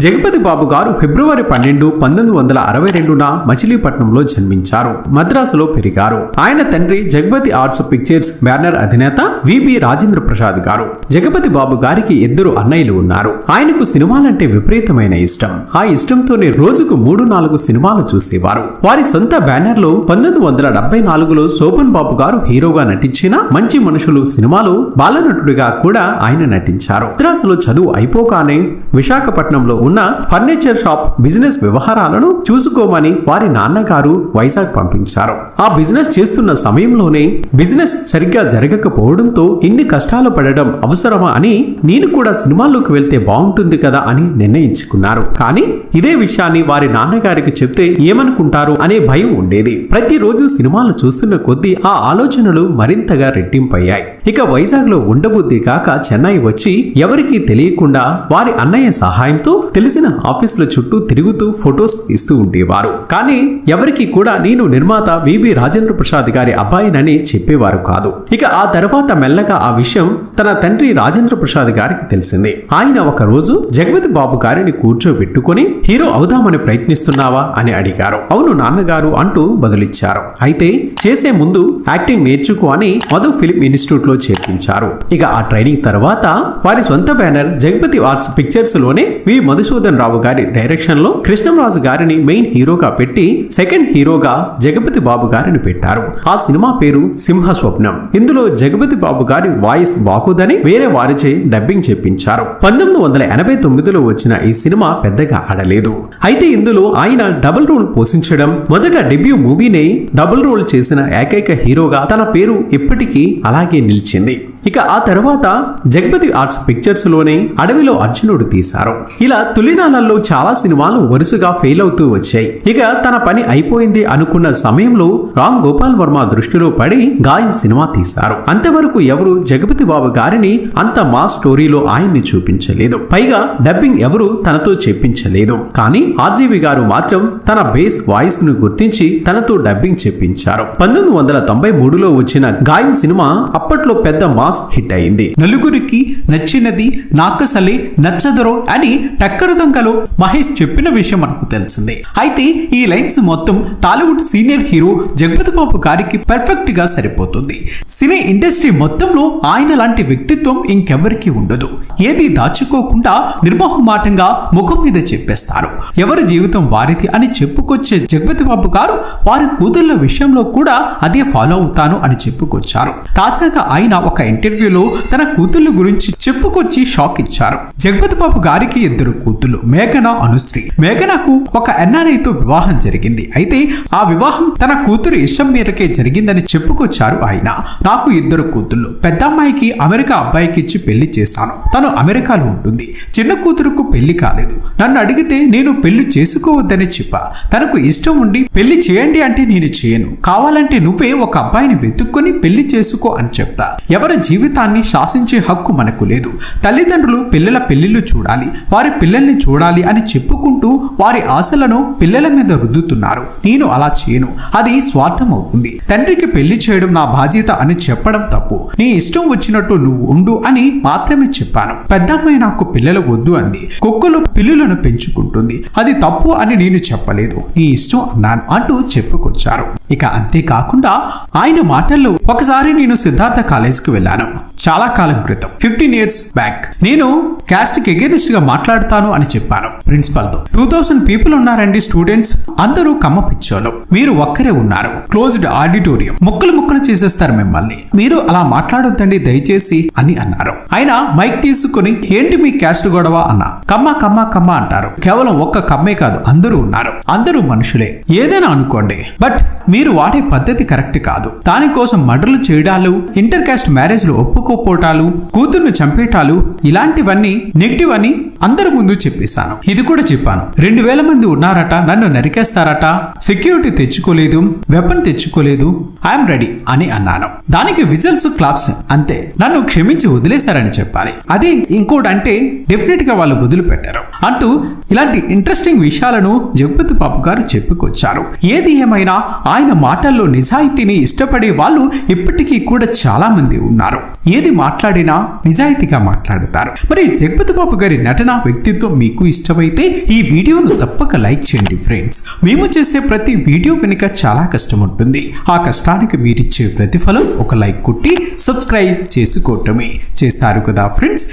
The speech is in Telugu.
జగపతి బాబు గారు ఫిబ్రవరి పన్నెండు పంతొమ్మిది వందల అరవై రెండున మచిలీపట్నంలో జన్మించారు. మద్రాసులో పెరిగారు. ఆయన తండ్రి జగపతి ఆర్ట్స్ పిక్చర్స్ బ్యానర్ అధినేత విబి రాజేంద్ర ప్రసాద్ గారు. జగపతి బాబు గారికి ఇద్దరు అన్నయ్యలు ఉన్నారు. ఆయనకు సినిమాలంటే విపరీతమైన ఇష్టం. ఆ ఇష్టంతోనే రోజుకు మూడు నాలుగు సినిమాలు చూసేవారు. వారి సొంత బ్యానర్లో పంతొమ్మిది వందల డెబ్బై నాలుగులో శోభన్ బాబు గారు హీరోగా నటించిన మంచి మనుషులు సినిమాలో బాలనటుడిగా కూడా ఆయన నటించారు. మద్రాసులో చదువు అయిపోగానే విశాఖపట్నంలో ఉన్న ఫర్నిచర్ షాప్ బిజినెస్ వ్యవహారాలను చూసుకోమని వారి నాన్నగారు వైజాగ్ పంపించారు. ఆ బిజినెస్ చేస్తున్న సమయంలోనే బిజినెస్ సరిగ్గా జరగకపోవడం జరగకపోవడంతో ఇన్ని కష్టాలు పడడం అవసరమా అని నేను కూడా సినిమాల్లోకి వెళ్తే బాగుంటుంది కదా అని నిర్ణయించుకున్నారు. కానీ ఇదే విషయాన్ని వారి నాన్నగారికి చెప్తే ఏమనుకుంటారు అనే భయం ఉండేది. ప్రతిరోజు సినిమాలు చూస్తున్న కొద్దీ ఆ ఆలోచనలు మరింతగా రెట్టింపయ్యాయి. ఇక వైజాగ్లో ఉండబుద్ధి కాక చెన్నై వచ్చి ఎవరికీ తెలియకుండా వారి అన్నయ్య సహాయంతో తెలిసిన ఆఫీసుల చుట్టూ తిరుగుతూ ఫొటోస్ ఇస్తూ ఉండేవారు. కానీ ఎవరికి కూడా నేను నిర్మాత విబి రాజేంద్ర ప్రసాద్ గారి అబ్బాయినని చెప్పేవారు కాదు. ఇక ఆ తర్వాత మెల్లగా ఆ విషయం తన తండ్రి రాజేంద్ర ప్రసాద్ గారికి తెలిసింది. ఆయన ఒక రోజు జగపతి బాబు గారిని కూర్చోబెట్టుకుని హీరో అవుదామని ప్రయత్నిస్తున్నావా? అని అడిగారు. అవును నాన్నగారు అంటూ బదులిచ్చారు. అయితే చేసే ముందు యాక్టింగ్ నేర్చుకో అని మధు ఫిలిం ఇన్స్టిట్యూట్లో చేర్పించారు. ఇక ఆ ట్రైనింగ్ తర్వాత వారి సొంత బ్యానర్ జగపతి ఆర్ట్స్ పిక్చర్స్లోనే వి. మధుసూదన్ రావు గారి డైరెక్షన్లో కృష్ణంరాజు గారిని మెయిన్ హీరోగా పెట్టి సెకండ్ హీరోగా జగపతి బాబు గారిని పెట్టారు. ఆ సినిమా పేరు సింహ స్వప్నం ఇందులో జగపతి బాబు గారి వాయిస్ బాగుదని వేరే వారిచే డబ్బింగ్ చెప్పించారు. పంతొమ్మిది వందల ఎనభై తొమ్మిదిలో వచ్చిన ఈ సినిమా పెద్దగా ఆడలేదు. అయితే ఇందులో ఆయన డబుల్ రోల్ పోషించడం మొదట డెబ్యూ మూవీనే డబుల్ రోల్ చేసిన ఏకైక హీరోగా తన పేరు ఇప్పటికీ అలాగే నిలిచింది. ఇక ఆ తర్వాత జగపతి ఆర్ట్స్ పిక్చర్స్లోనే అడవిలో అర్జునుడు తీశారు. ఇలా తొలినాళ్ళలో చాలా సినిమాలు వరుసగా ఫెయిల్ అవుతూ వచ్చాయి. ఇక తన పని అయిపోయింది అనుకున్న సమయంలో రామ్ గోపాల్ వర్మ దృష్టిలో పడి గాయం సినిమా తీశారు. అంతవరకు ఎవరు జగపతి బాబు గారిని అంత మా స్టోరీలో ఆయన్ని చూపించలేదు. పైగా డబ్బింగ్ ఎవరు తనతో చెప్పించలేదు. కానీ ఆర్జీవి గారు మాత్రం తన బేస్ వాయిస్ను గుర్తించి తనతో డబ్బింగ్ చెప్పించారు. పంతొమ్మిది వందల తొంభై మూడులో వచ్చిన గాయం సినిమా అప్పట్లో పెద్ద మాస్ హిట్ అయింది. నలుగురికి నచ్చినది నాకసలే నచ్చదరో అని టక్కరు దొంగలో మహేష్ చెప్పిన విషయం మనకు తెలిసిందే. అయితే ఈ లైన్స్ మొత్తం Tollywood senior hero Jagapathi Babu గారికి పర్ఫెక్ట్గా సరిపోతుంది. సినీ ఇండస్ట్రీ మొత్తంలో ఆయన లాంటి వ్యక్తిత్వం ఇంకెవరికి ఉండదు. ఏది దాచుకోకుండా నిర్మోహమాటంగా ముఖం మీద చెప్పేస్తారు. ఎవరి జీవితం వారిది అని చెప్పుకొచ్చే జగపతి బాబు గారు వారి కూతుళ్ళ విషయంలో కూడా అదే ఫాలో అవుతాను అని చెప్పుకొచ్చారు. తాజాగా ఆయన ఒక ఇంటర్వ్యూలో తన కూతుళ్ళ గురించి చెప్పుకొచ్చి షాక్ ఇచ్చారు. జగపతి బాబు గారికి ఇద్దరు కూతుళ్ళు మేఘన అనుశ్రీ. మేఘనకు ఒక ఎన్ఆర్ఐతో వివాహం జరిగింది. అయితే ఆ వివాహం తన కూతురు ఇష్టం మేరకే జరిగిందని చెప్పుకొచ్చారు ఆయన. నాకు ఇద్దరు కూతుళ్ళు పెద్ద అమ్మాయికి అమెరికా అబ్బాయికి ఇచ్చి పెళ్ళి చేశాను. తను అమెరికాలో ఉంటుంది. చిన్న కూతురుకు పెళ్ళి కాలేదు. నన్ను అడిగితే నేను పెళ్ళి చేసుకోవద్దని చెప్పా. తనకు ఇష్టం ఉండి పెళ్ళి చేయండి అంటే నేను చేయను. కావాలంటే నువ్వే ఒక అబ్బాయిని వెతుక్కొని పెళ్ళి చేసుకో అని చెప్తా. ఎవరి జీవితాన్ని శాసించే హక్కు మనకు లేదు. తల్లిదండ్రులు పిల్లల పెళ్ళిళ్ళు చూడాలి వారి పిల్లల్ని చూడాలి అని చెప్పుకుంటూ వారి ఆశలను పిల్లల మీద రుద్దుతున్నారు. నేను అలా చేయను. అది స్వార్థం అవుతుంది. తండ్రికి పెళ్ళి చేయడం నా బాధ్యత అని చెప్పడం తప్పు. నీ ఇష్టం వచ్చినట్టు నువ్వు ఉండు అని మాత్రమే చెప్పాను. పెద్దమ్మాయి నాకు పిల్లలు వద్దు అంది. కుక్కలు పిల్లులను పెంచుకుంటుంది. అది తప్పు అని నేను చెప్పలేదు. నీ ఇష్టం అన్నాను అంటూ చెప్పుకొచ్చారు. ఇక అంతేకాకుండా ఆయన మాటల్లో ఒకసారి నేను సిద్ధార్థ కాలేజ్కి వెళ్ళాను. చాలా కాలం క్రితం. ఫిఫ్టీన్ ఇయర్స్ బ్యాక్ నేను క్యాస్ట్కి అగేనిస్ట్గా మాట్లాడతాను అని చెప్పాను ప్రిన్సిపల్తో టూ థౌసండ్ పీపుల్ ఉన్నారండి స్టూడెంట్స్ అందరూ కమ్మ పిచ్చోలు మీరు ఒక్కరే ఉన్నారు. క్లోజ్డ్ ఆడిటోరియం ముక్కలు ముక్కలు చేసేస్తారు మిమ్మల్ని. మీరు అలా మాట్లాడొద్దండి దయచేసి అని అన్నారు. ఆయన మైక్ తీసుకుని ఏంటి మీ క్యాస్ట్ గొడవ? అన్న. కమ్మ కమ్మ కమ్మ అంటారు. కేవలం ఒక్క కమ్మే కాదు అందరూ ఉన్నారు. అందరూ మనుషులే. ఏదైనా అనుకోండి. బట్ మీరు వాడే పద్ధతి కరెక్ట్ కాదు. దానికోసం మర్డర్లు చేయడాలు ఇంటర్ కాస్ట్ మ్యారేజ్లు ఒప్పుకోపోటాలు కూతుర్ను చంపేటాలు ఇలాంటివన్నీ నెగిటివ్ అని అందరి ముందు చెప్పేశాను. ఇది కూడా చెప్పాను. రెండు వేల మంది ఉన్నారట నన్ను నరికేస్తారట సెక్యూరిటీ తెచ్చుకోలేదు వెపన్ తెచ్చుకోలేదు ఐఎమ్ రెడీ అని అన్నాను. దానికి విజల్స్ క్లాప్స్ అంతే. నన్ను క్షమించి వదిలేశారని చెప్పాలి. అదే ఇంకోటి అంటే డెఫినెట్గా వాళ్ళు వదిలిపెట్టారు. అంటూ ఇలాంటి ఇంట్రెస్టింగ్ విషయాలను జగపతి బాబు గారు చెప్పుకొచ్చారు. ఏది ఏమైనా ఆయన మాటల్లో నిజాయితీని ఇష్టపడే వాళ్ళు ఇప్పటికీ కూడా చాలా మంది ఉన్నారు. ఏది మాట్లాడినా నిజాయితీగా మాట్లాడతారు. మరి జగపతి బాబు గారి నటన వ్యక్తిత్వం మీకు ఇష్టమైతే ఈ వీడియోను తప్పక లైక్ చేయండి ఫ్రెండ్స్ మేము చేసే ప్రతి వీడియో వెనుక చాలా కష్టం ఉంటుంది. ఆ కష్టానికి మీరిచ్చే ప్రతిఫలం ఒక లైక్ కొట్టి సబ్స్క్రైబ్ చేసుకోవటమే. చేస్తారు కదా ఫ్రెండ్స్